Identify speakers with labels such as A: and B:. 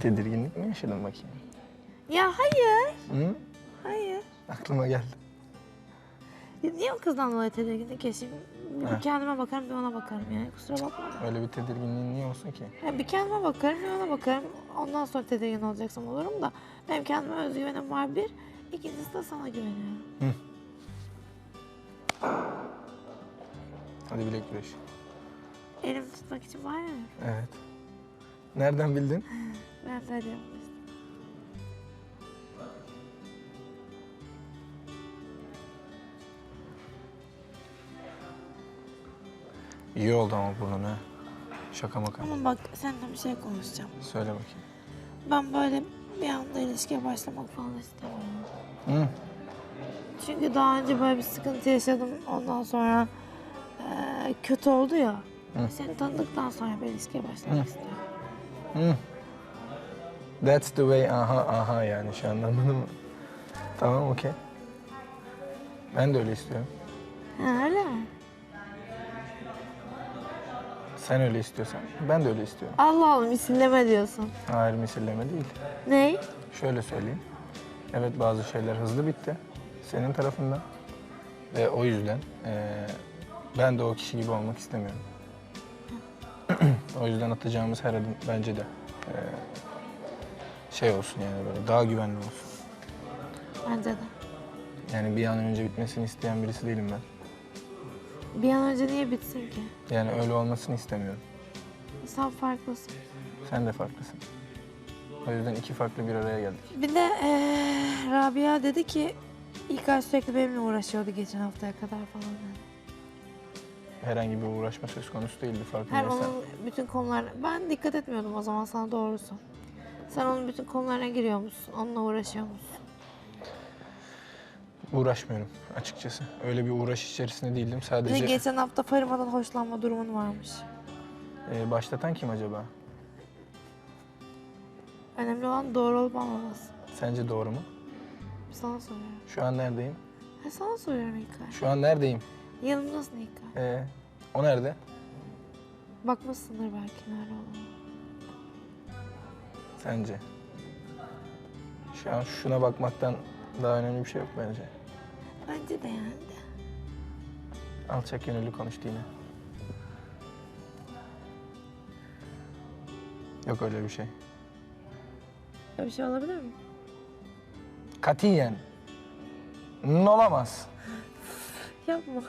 A: Tedirginlik mi yaşadın bakayım?
B: Ya hayır.
A: Hı?
B: Hayır.
A: Aklıma geldi.
B: Ya Niye o kızdan dolayı tedirginlik yaşayayım? Bir kendime bakarım bir ona bakarım yani kusura bakma.
A: Öyle bir tedirginliğin niye olsun ki?
B: Ya bir kendime bakarım bir ona bakarım. Ondan sonra tedirgin olacaksam olurum da. Benim kendime özgüvenim var bir. İkincisi de sana güveniyorum.
A: Hadi bilek güreş.
B: Elimi tutmak için var ya.
A: Evet. Nereden bildin?
B: Ben de diyorum.
A: İyi oldu ama burnun ha. Şaka maka.
B: Ama bak seninle bir şey konuşacağım.
A: Söyle bakayım.
B: Ben böyle bir anda ilişkiye başlamak falan istemiyorum.
A: Hı?
B: Çünkü daha önce böyle bir sıkıntı yaşadım. Ondan sonra eee, kötü oldu ya.
A: Hı.
B: Seni tanıdıktan sonra bir ilişkiye başlamak
A: Hı.
B: istiyorum.
A: Hı. That's the way aha aha yani şu anda anladın mı? Tamam okey. Ben de öyle istiyorum.
B: Ha, öyle mi?
A: Sen öyle istiyorsan ben de öyle istiyorum.
B: Allah Allah misilleme diyorsun.
A: Hayır misilleme değil.
B: Ney?
A: Şöyle söyleyeyim. Evet bazı şeyler hızlı bitti senin tarafından. Ve o yüzden eee, ben de o kişi gibi olmak istemiyorum. o yüzden atacağımız her adım bence de eee, şey olsun yani böyle daha güvenli olsun.
B: Bence de.
A: Yani bir an önce bitmesini isteyen birisi değilim ben.
B: Bir an önce niye bitsin ki?
A: Yani öyle olmasını istemiyorum.
B: Sen farklısın.
A: Sen de farklısın. O yüzden iki farklı bir araya geldik.
B: Bir de eee, Rabia dedi ki ilk ay sürekli benimle uğraşıyordu geçen haftaya kadar falan. dedi.
A: Herhangi bir uğraşma söz konusu değildi
B: Her
A: farkındaysan.
B: onun bütün konular... Ben dikkat etmiyordum o zaman sana doğrusu. Sen onun bütün konularına giriyormuşsun, onunla uğraşıyormuşsun.
A: Uğraşmıyorum açıkçası. Öyle bir uğraş içerisinde değildim.
B: Bir de
A: Sadece
B: geçen hafta Farima'dan hoşlanma durumun varmış.
A: e, başlatan kim acaba?
B: Önemli olan doğru olup olmaması.
A: Sence doğru mu?
B: Sana soruyorum.
A: Şu an neredeyim?
B: Ha, sana soruyorum İlkay.
A: Şu an neredeyim?
B: Yanımdasın İlkay.
A: Ee, o nerede?
B: Bakmışsındır belki nerede olduğunu.
A: Sence? Şu an şuna bakmaktan daha önemli bir şey yok bence.
B: Bence de yani.
A: Alçak gönüllü konuştu yine. Yok öyle bir şey.
B: Öyle bir şey olabilir mi?
A: Katiyen. Olamaz.
B: Yapma.